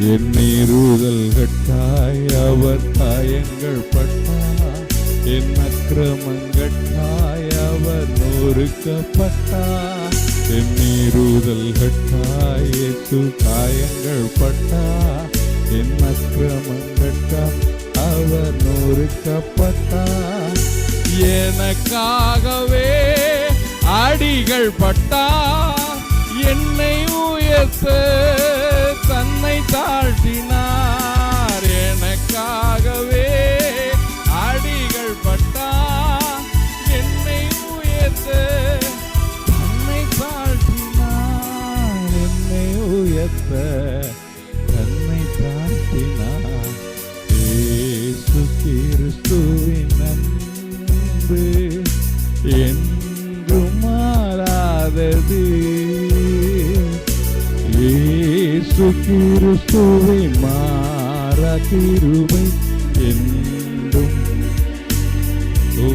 என் நீருதல் கட்டாய் அவர் காயங்கள் பட்டார். என் அக்கிரமங்கட்டாய் அவர் நொறுக்கப்பட்டார். என் நீருதல் கட்டாய் இயேசு காயங்கள் பட்டார். என் அக்கிரமங்கட்டாய் அவர் நொறுக்கப்பட்டார். எனக்காகவே அடிகள் பட்டார். என்னை உயர்த்த தன்னை தாழ்த்தினார். எனக்காகவே அடிகள் பட்டார் என்னை உயர்த்த தன்னை தாழ்த்தினார். என்னை உயர்த்த தன்னை தாழ்த்தினார். இயேசு கிறிஸ்துவின் அன்பு என் இயேசு கிறிஸ்துவை மாறா கிருபை என்றும். ஓ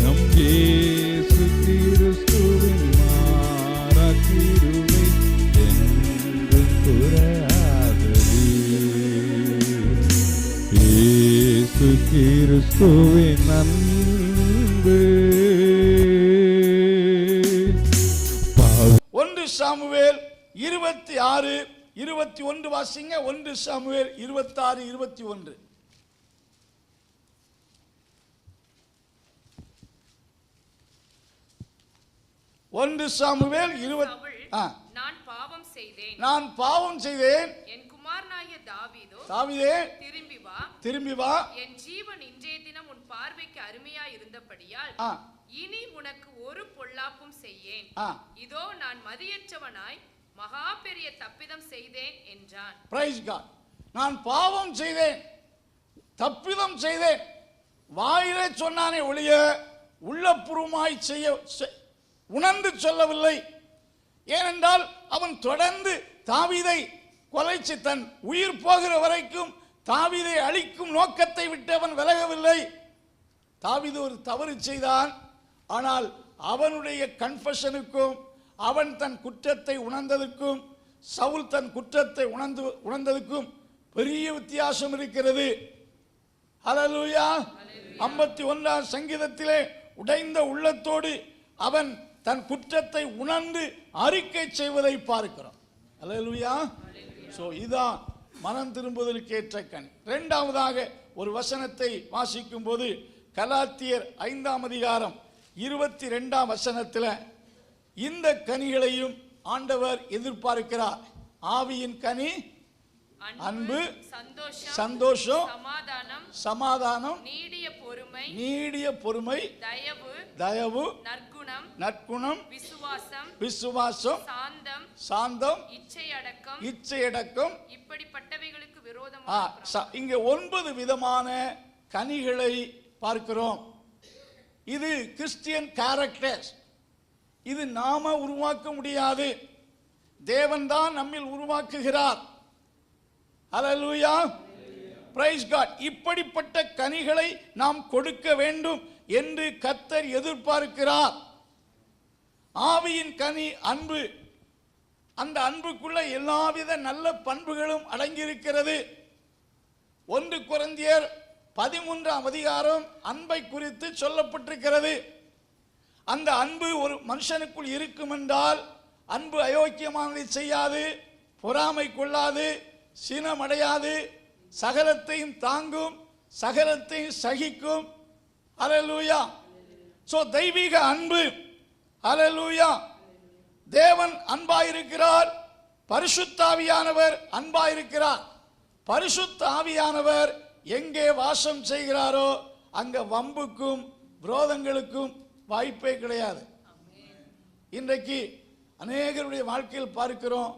நம் இயேசு கிறிஸ்துவை மாறா கிருபை என்றும் குறையாதது இயேசு கிறிஸ்துவின் நன்பு ஒன்று சாமுவேல் இருபத்தி ஆறு இருபத்தி ஒன்று வாசிங்க. ஒன்று சாமுவேல் இருபத்தாறு இருபத்தி ஒன்று. ஒன்று சாமுவேல் நான் பாவம் செய்தேன். நான் பாவம் செய்தேன். என் குமாரனாகிய தாவீதோ தாவிதே திரும்பி வா. திரும்பி வா. என் ஜீவன் இன்றைய தினம் உன் பார்வைக்கு அருமையா இருந்தபடியால் இனி உனக்கு ஒரு பொல்லாப்பும் செய்யேன். இதோ நான் மதியற்றவனாய் மகா பெரிய தப்பிதம் செய்தேன் என்றான். பிரைஸ் காட் நான் பாவம் செய்தேன். தப்பிதம் செய்தேன். வாயிலே சொன்னானே ஒழிய உள்ளபூர்வமாய் செய்ய செ- உணர்ந்து சொல்லவில்லை. ஏனென்றால் அவன் தொடர்ந்து தாவிதை கொலைச்சு தன் உயிர் போகிற வரைக்கும் தாவிதை அழிக்கும் நோக்கத்தை விட்டு அவன் விலகவில்லை. தாவிது ஒரு தவறு செய்தான். ஆனால் அவனுடைய கன்ஃபஷனுக்கும் அவன் தன் குற்றத்தை உணர்ந்ததற்கும் சவுல் தன் குற்றத்தை உணர்ந்து உணர்ந்ததற்கும் பெரிய வித்தியாசம் இருக்கிறது. ஹalleluya. ஐம்பத்தி ஒன்றாம் சங்கீதத்திலே உடைந்த உள்ளத்தோடு அவன் தன் குற்றத்தை உணர்ந்து அறிக்கை செய்வதை பார்க்கிறோம். ஹalleluya. சோ இதான் மனம் திரும்புவதற்கு ஏற்ற கனி இரண்டாவதாக ஒரு வசனத்தை வாசிக்கும் போது கலாத்தியர் ஐந்தாம் அதிகாரம் இருபத்தி ரெண்டாம் வசனத்தில் இந்த கனிகளையும் ஆண்டவர் எதிர்பார்க்கிறார். ஆவியின் கனி அன்பு, சந்தோஷம் சந்தோஷம் சமாதானம் சமாதானம் நீடிய பொறுமை நீடிய பொறுமை தயவு தயவு நற்குணம் நற்குணம் விசுவாசம் விசுவாசம் சாந்தம் சாந்தம் இச்சையடக்கம் இச்சையடக்கம். இப்படிப்பட்டவைகளுக்கு விரோதமாக இங்க ஒன்பது விதமான கனிகளை பார்க்கிறோம். இது கிறிஸ்டியன் கேரக்டர்ஸ் இது நாம உருவாக்க முடியாது. தேவன்தான் நம்மில் உருவாக்குகிறார். ஹalleluya பிரைஸ் காட் இப்படிப்பட்ட கனிகளை நாம் கொடுக்க வேண்டும் என்று கத்தர் எதிர்பார்க்கிறார். ஆவியின் கனி அன்பு. அந்த அன்புக்குள்ள எல்லாவித நல்ல பண்புகளும் அடங்கியிருக்கிறது. ஒன்று குறைந்தியர் பதிமூன்றாம் அதிகாரம் அன்பை குறித்து சொல்லப்பட்டிருக்கிறது. அந்த அன்பு ஒரு மனுஷனுக்குள் இருக்கும் என்றால் அன்பு அயோக்கியமானதை செய்யாது பொறாமை கொள்ளாது சினமடையாது சகலத்தையும் தாங்கும் சகலத்தையும் சகிக்கும். அலலூயா ஸோ தெய்வீக அன்பு அலலூயா தேவன் அன்பாயிருக்கிறார் பரிசுத்தாவியானவர் அன்பாயிருக்கிறார். பரிசுத்த ஆவியானவர் எங்கே வாசம் செய்கிறாரோ அங்கே வம்புக்கும் விரோதங்களுக்கும் வாய்ப்பே கிடையாது. இன்றைக்கு அநேகருடைய வாழ்க்கையில் பார்க்கிறோம்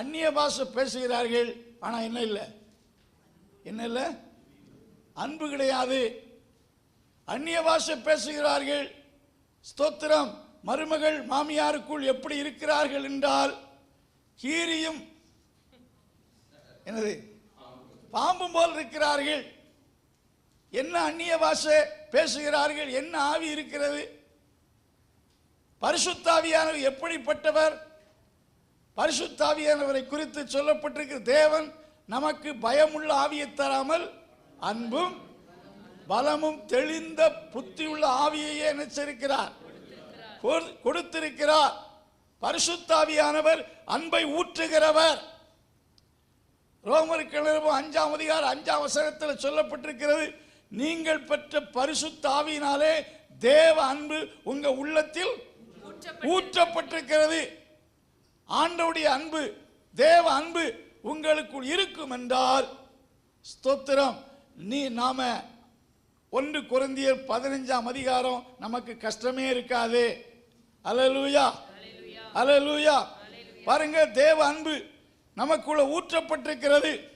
அந்நிய பாஷை பேசுகிறார்கள் ஆனால் என்ன இல்லை? என்ன இல்லை? அன்பு கிடையாது. அந்நிய பாஷை பேசுகிறார்கள் ஸ்தோத்திரம் மருமகள் மாமியாருக்குள் எப்படி இருக்கிறார்கள் என்றால் கீரியும் என்னது? பாம்பும் போல் இருக்கிறார்கள். என்ன அந்நிய பாஷை பேசுகிறார்கள் என்ன ஆவி இருக்கிறது? பரிசுத்தாவியானவர் எப்படிப்பட்டவர்? பரிசுத்தாவியானவரை குறித்து சொல்லப்பட்டிருக்கிற தேவன் நமக்கு பயமுள்ள ஆவியை தராமல் அன்பும் பலமும் தெளிந்த புத்தியுள்ள ஆவியையே நினைச்சிருக்கிறார். கொடுத்திருக்கிறார். பரிசுத்தாவியானவர் அன்பை ஊற்றுகிறவர். ரோமர் எழுதும் அஞ்சாம் அதிகார அஞ்சாம் வசனத்தில் சொல்லப்பட்டிருக்கிறது நீங்கள் பெற்ற பரிசுத்தாவியினாலே தேவ அன்பு உங்கள் உள்ளத்தில் ஊற்றப்பட்டிருக்கிறது. ஆண்டவுடைய அன்பு தேவ அன்பு உங்களுக்குள் இருக்கும் என்றால் ஸ்தோத்திரம். நீ நாம ஒன்று குருந்தியர் பதினஞ்சாம் அதிகாரம் நமக்கு கஷ்டமே இருக்காது. அல்லேலூயா. அல்லேலூயா. பாருங்க தேவ அன்பு நமக்குள்ள ஊற்றப்பட்டிருக்கிறது.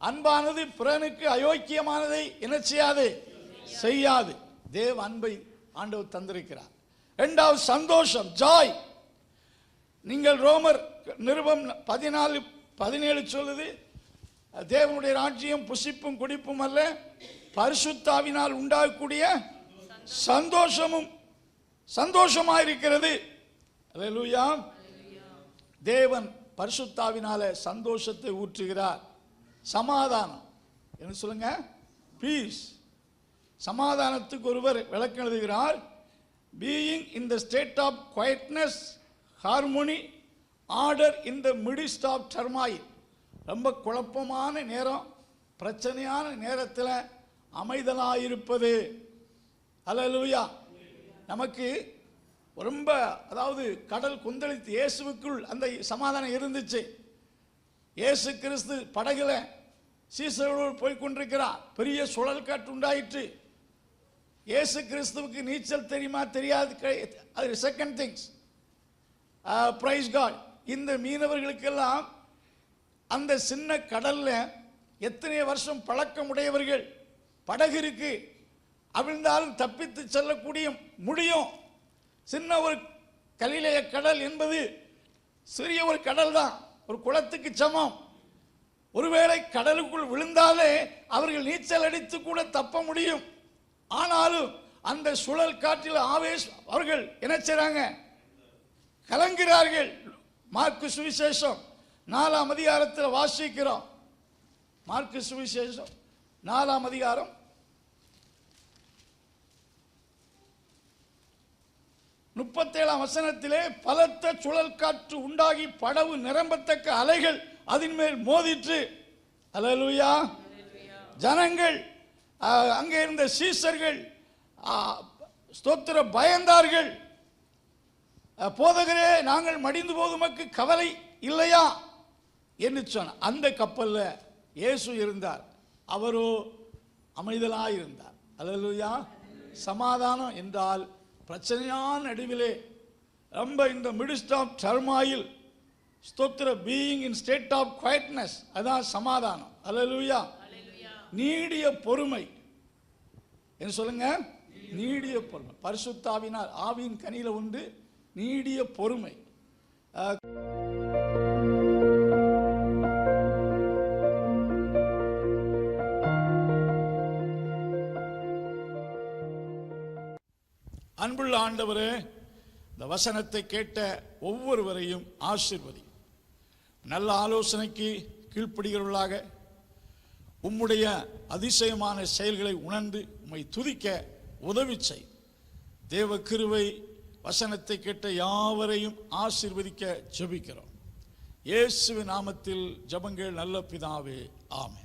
அன்பானது பிறனுக்கு அயோக்கியமானதை என்ன செய்யாது செய்யாது. தேவ அன்பை ஆண்டவர் தந்திருக்கிறார். ரெண்டாவது சந்தோஷம் ஜாய் நீங்கள் ரோமர் நிருபம் பதினாலு பதினேழு சொல்லுது தேவனுடைய ராஜ்யம் புசிப்பும் குடிப்பும் அல்ல பரிசுத்தாவினால் உண்டாகக்கூடிய சந்தோஷமும் சந்தோஷமாக இருக்கிறது லூயா தேவன் பரிசுத்தாவினால சந்தோஷத்தை ஊற்றுகிறார். சமாதானம். என்ன சொல்லுங்க? பீஸ் சமாதானத்துக்கு ஒருவர் விளக்கம் எழுதுகிறார் being in the state of quietness harmony order in the midst of turmoil ரொம்ப குழப்பமான நேரம் பிரச்சனையான நேரத்தில் அமைதலாயிருப்பது. அல்லேலூயா நமக்கு ரொம்ப அதாவது கடல் குந்தளித்து இயேசுவுக்குள் அந்த சமாதானம் இருந்துச்சு. இயேசு கிறிஸ்து படகுல சீசர்களோடு போய் கொண்டிருக்கிறார் பெரிய சுழல் காற்று உண்டாயிற்று. இயேசு கிறிஸ்துவுக்கு நீச்சல் தெரியுமா? தெரியாது. அது செகண்ட் திங்ஸ் ப்ரைஸ் காட் இந்த மீனவர்களுக்கெல்லாம் அந்த சின்ன கடலில் எத்தனை வருஷம் பழக்கம் உடையவர்கள் படகு இருக்கு. அவிழ்ந்தாலும் தப்பித்து செல்லக்கூடிய முடியும். சின்ன ஒரு கலிலேய கடல் என்பது சிறிய ஒரு கடல் தான் ஒரு குளத்துக்கு சமம். ஒருவேளை கடலுக்குள் விழுந்தாலே அவர்கள் நீச்சல் அடித்து கூட தப்ப முடியும். ஆனாலும் அந்த சுழல் காற்றில் ஆவேஷ் அவர்கள் என்ன செய்றாங்க? கலங்குகிறார்கள் மார்க்கு சுவிசேஷம் நாலாம் அதிகாரத்தில் வாசிக்கிறோம். மார்க்கு சுவிசேஷம் நாலாம் அதிகாரம். முப்பத்தேழாம் வசனத்திலே பலத்த சுழல் காற்று உண்டாகி படவு நிரம்பத்தக்க அலைகள் அதன் மேல் மோதிற்று. அல்லேலூயா ஜனங்கள் அங்கே இருந்த சீசர்கள் ஸ்தோத்திர பயந்தார்கள். போதகரே நாங்கள் மடிந்து போதுமக்கு கவலை இல்லையா? என்று சொன்ன அந்த கப்பல்ல இயேசு இருந்தார். அவரோ அமைதலாக இருந்தார் அல்லேலூயா. சமாதானம் என்றால் பிரச்சனையான நடுவிலே ரொம்ப இந்த மிடிஸ்ட் ஆஃப் டர்மாயில் ஸ்தோத்திர being in state of quietness அதான் சமாதானம். அல்லேலூயா. நீடிய பொறுமை. என்ன சொல்லுங்க? நீடிய பொறுமை. பரிசுத்தாவினால் ஆவியின் கனியில உண்டு. நீடிய பொறுமை. அன்புள்ள ஆண்டவரே இந்த வசனத்தை கேட்ட ஒவ்வொருவரையும் ஆசிர்வதி. நல்ல ஆலோசனைக்கு கீழ்ப்படுகிறவர்களாக உம்முடைய அதிசயமான செயல்களை உணர்ந்து உம்மை துதிக்க உதவி செய். தேவ கிருவை வசனத்தை கேட்ட யாவரையும் ஆசிர்வதிக்க ஜபிக்கிறோம். இயேசுவின் நாமத்தில் ஜபங்கள் நல்ல பிதாவே ஆமே